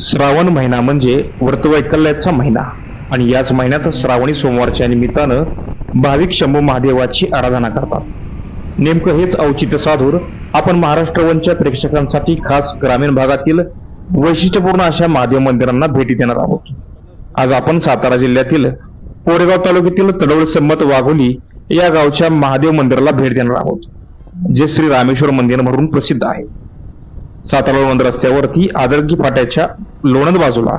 श्रावण महिना म्हणजे व्रतवैकल्याचा महिना. आणि याच महिन्यात श्रावणी सोमवारच्या निमित्तानं भाविक शंभू महादेवाची आराधना करतात. नेमकं हेच औचित्य साधून आपण महाराष्ट्रवनच्या प्रेक्षकांसाठी खास ग्रामीण भागातील वैशिष्ट्यपूर्ण अशा महादेव मंदिरांना भेटी देणार आहोत. आज आपण सातारा जिल्ह्यातील कोरेगाव तालुक्यातील तडवळ संमत वाघोली या गावच्या महादेव मंदिराला भेट देणार आहोत जे श्री रामेश्वर मंदिर म्हणून प्रसिद्ध आहे. सातारा लोणंद रस्त्यावरती आदरगी फाट्याच्या लोणंद बाजूला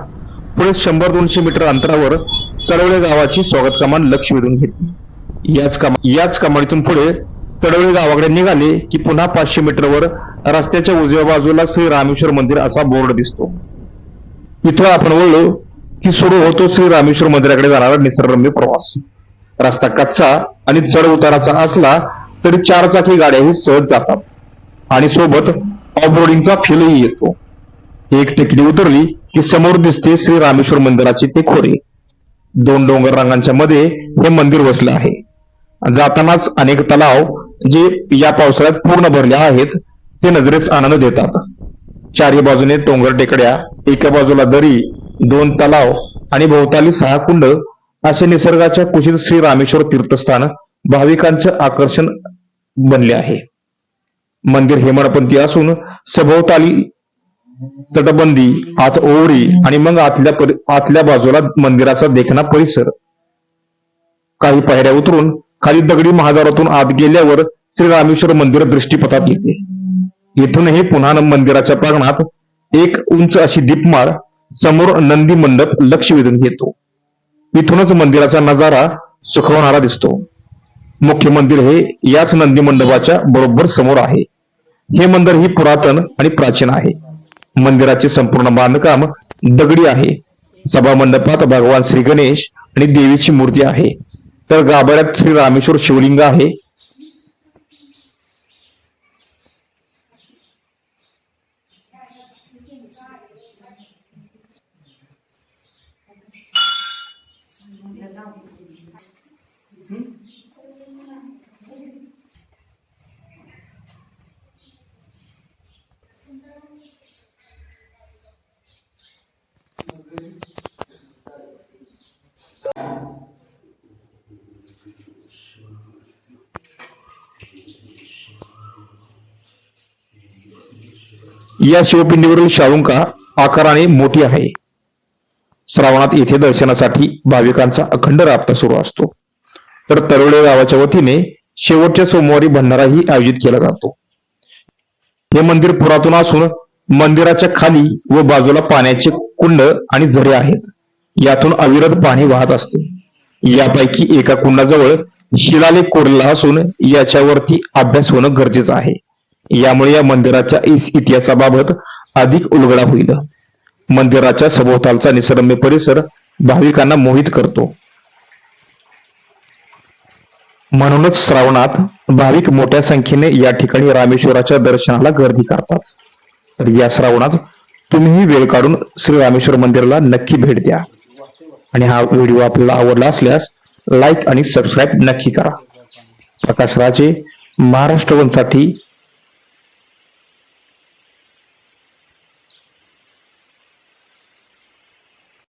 पुढे शंभर दोनशे मीटर अंतरावर तडवळे गावाची स्वागत कमान लक्ष वेधून घेतली. याच कमा याच कमानीतून पुढे तडवळे गावाकडे निघाले की पुन्हा पाचशे मीटरवर रस्त्याच्या उजव्या बाजूला श्री रामेश्वर मंदिर असा बोर्ड दिसतो. इथून आपण वळलो की सुरू होतो श्री रामेश्वर मंदिराकडे जाणारा निसर्गरम्य प्रवास. रस्ता कच्चा आणि चढ उताराचा असला तरी चार चाकी गाड्याही सहज जातात. आणि सोबत ऑफरोडिंगचा फीलही येतो. एक टेकडी उतरली की समोर दिसते श्री रामेश्वर मंदिराचे ते खोरे. दोन डोंगर रांगांच्या मध्ये हे मंदिर वसलं आहे. जातानाच अनेक तलाव जे या पावसाळ्यात पूर्ण भरले आहेत ते नजरेस आनंद देतात. चारी बाजूने डोंगर टेकड्या एका बाजूला दरी दोन तलाव आणि भोवताली सहा कुंड असे निसर्गाच्या कुशीत श्री रामेश्वर तीर्थस्थान भाविकांचे आकर्षण बनले आहे. मंदिर हेमाडपंथी असून सभोवताली तटबंदी आत ओवरी आणि मग आतल्या आतल्या बाजूला मंदिराचा देखणा परिसर. काही पायऱ्या उतरून खाली दगडी महाद्वारातून आत गेल्यावर श्री रामेश्वर मंदिर दृष्टीपथात येते. येथूनही पुन्हा मंदिराच्या प्रांगणात एक उंच अशी दीपमाळ समोर नंदी मंडप लक्ष वेधून घेतो. इथूनच मंदिराचा नजारा सुखवणारा दिसतो. मुख्य मंदिर हे याच नंदी मंडपाच्या बरोबर समोर आहे. हे मंदिर ही पुरातन आणि प्राचीन आहे. मंदिराचे संपूर्ण बांधकाम दगडी आहे. सभा मंडपात भगवान श्री गणेश आणि देवीची मूर्ती आहे. तर गाभाऱ्यात श्री रामेश्वर शिवलिंग आहे. या शिवपिंडीवरील शाळुंका आकाराने मोठी आहे. श्रावणात येथे दर्शनासाठी भाविकांचा अखंड राबता सुरू असतो. तर तरोळे गावाच्या वतीने शेवटच्या सोमवारी भंडाराही आयोजित केला जातो. हे मंदिर पुरातन असून मंदिराच्या खाली व बाजूला पाण्याचे कुंड आणि झरे आहेत. यातून अविरत पाणी वाहत असते. यापैकी एका कुंडाजवळ शिलालेख कोरलेला असून याच्यावरती अभ्यास होणं गरजेचं आहे. यामुळे या मंदिराच्या इतिहासाबाबत अधिक उलगडा होईल. मंदिराच्या सभोवतालचा निसर्गम्य परिसर भाविकांना मोहित करतो. म्हणूनच श्रावणात भाविक मोठ्या संख्येने या ठिकाणी रामेश्वराच्या दर्शनाला गर्दी करतात. तर या श्रावणात तुम्हीही वेळ काढून श्री रामेश्वर मंदिराला नक्की भेट द्या. आणि हा व्हिडिओ आपल्याला आवडला असल्यास लाईक आणि सबस्क्राईब नक्की करा. प्रकाश राजे महाराष्ट्र